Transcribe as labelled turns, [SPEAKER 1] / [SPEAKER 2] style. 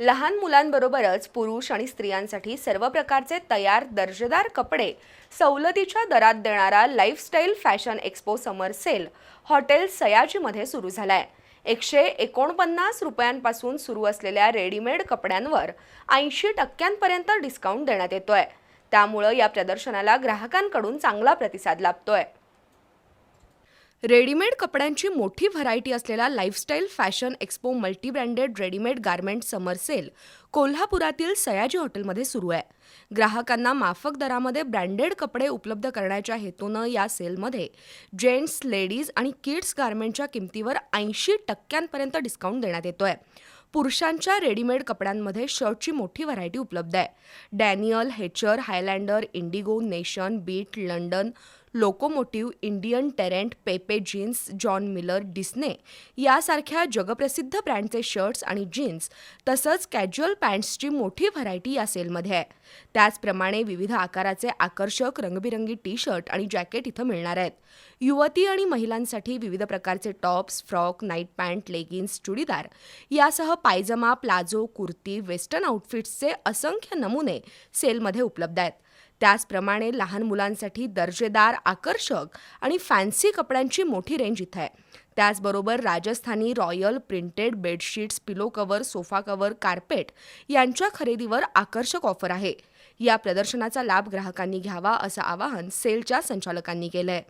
[SPEAKER 1] लहान मुलांबरोबरच पुरुष आणि स्त्रियांसाठी सर्व प्रकारचे तयार दर्जेदार कपडे सवलतीच्या दरात देणारा lifestyle fashion expo summer sale hotel सयाजीमध्ये सुरू झालाय. एकशे एकोणपन्नास रुपयांपासून सुरू असलेल्या रेडीमेड कपड्यांवर ऐंशी टक्क्यांपर्यंत डिस्काउंट देण्यात येतोय. त्यामुळं या प्रदर्शनाला ग्राहकांकडून चांगला प्रतिसाद लाभतोय. रेडीमेड कपड्यांची मोठी व्हरायटी असलेला lifestyle fashion expo multi branded readymade garment summer sale कोल्हापुरातील सयाजी हॉटेलमध्ये सुरू आहे. ग्राहकांना माफक दरामध्ये ब्रँडेड कपडे उपलब्ध करण्याच्या हेतूनं या सेलमध्ये जेंट्स लेडीज आणि किड्स गारमेंटच्या किमतीवर ऐंशी टक्क्यांपर्यंत डिस्काउंट देण्यात येतोय. पुरुषांच्या रेडीमेड कपड्यांमध्ये शर्टची मोठी व्हरायटी उपलब्ध आहे. Daniel Hechter Highlander Indigo Nation Beat London Locomotive Indian Terrain Pepe Jeans John Miller Disney यासारख्या जगप्रसिद्ध ब्रँडचे शर्ट्स आणि जीन्स तसंच कॅज्युअल पॅन्ट्सची मोठी व्हरायटी या सेलमध्ये आहे. त्याचप्रमाणे विविध आकाराचे आकर्षक रंगबिरंगी टी शर्ट आणि जॅकेट इथं मिळणार आहेत. युवती आणि महिलांसाठी विविध प्रकारचे tops frock night pant leggings churidar यासह पायजमा प्लाझो कुर्ती वेस्टर्न आउटफिट्सचे असंख्य नमुने सेलमध्ये उपलब्ध आहेत. त्याचप्रमाणे लहान मुलांसाठी दर्जेदार आकर्षक आणि फॅन्सी कपड्यांची मोठी रेंज इथं आहे. त्याचबरोबर Rajasthani royal printed bedsheets pillow cover sofa cover carpet यांच्या खरेदीवर आकर्षक ऑफर आहे. या प्रदर्शनाचा लाभ ग्राहकांनी घ्यावा असं आवाहन सेलच्या संचालकांनी केलं आहे